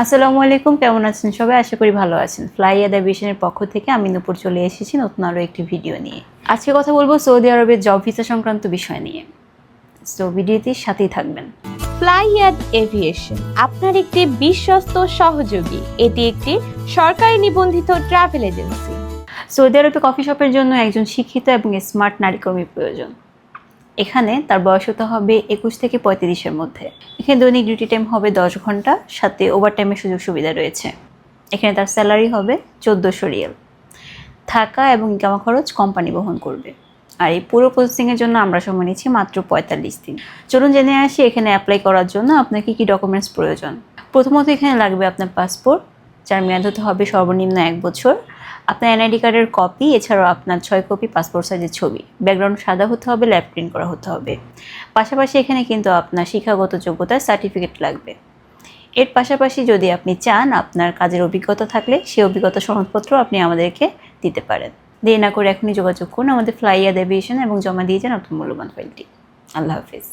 আসসালামু আলাইকুম কেমন আছেন সবাই? আশা করি ভালো আছেন। ফ্লাই আদা ভিশনের পক্ষ থেকে আমি নুপুর চলে এসেছি নতুন আরও একটি ভিডিও নিয়ে। আজকে কথা বলব সৌদি আরবের জব ভিসা সংক্রান্ত বিষয় নিয়ে। সো ভিডিওটির সাথেই থাকবেন। ফ্লাই ফ্লাইয়াদ এভিয়েশন আপনার একটি বিশ্বস্ত সহযোগী। এটি একটি সরকারি নিবন্ধিত ট্রাভেল এজেন্সি সৌদি আরবে কফি শপের জন্য একজন শিক্ষিত এবং স্মার্ট নারী কর্মী প্রয়োজন। এখানে তার বয়স হতে হবে একুশ থেকে পঁয়ত্রিশের মধ্যে। এখানে দৈনিক ডিউটি টাইম হবে দশ ঘণ্টা, সাথে ওভার টাইমের সুযোগ সুবিধা রয়েছে। এখানে তার স্যালারি হবে চোদ্দোশো রিয়েল। থাকা এবং ইকামা খরচ কোম্পানি বহন করবে। আর এই পুরো প্রসেসিংয়ের জন্য আমরা সময় নিচ্ছি মাত্র পঁয়তাল্লিশ দিন। চলুন জেনে আসি এখানে অ্যাপ্লাই করার জন্য আপনার কী কী ডকুমেন্টস প্রয়োজন। প্রথমত এখানে লাগবে আপনার পাসপোর্ট যার মেয়াদ হতে হবে সর্বনিম্ন এক বছর। আপনার এনআইডি কার্ডের কপি এছাড়াও আপনার ছয় কপি পাসপোর্ট সাইজের ছবি। ব্যাকগ্রাউন্ড সাদা হতে হবে ল্যাব প্রিন্ট করা হতে হবে। পাশাপাশি এখানে কিন্তু আপনার শিক্ষাগত যোগ্যতার সার্টিফিকেট লাগবে। এর পাশাপাশি যদি আপনি চান আপনার কাজের অভিজ্ঞতা থাকলে সেই অভিজ্ঞতা সনদপত্র আপনি আমাদেরকে দিতে পারেন। দেরি না করে এখনই যোগাযোগ করুন আমাদের ফ্লাইয়া দেবিয়েশন এবং জমা দিয়ে যান আপনার মূল্যবান ফাইলটি আল্লাহ হাফিজ।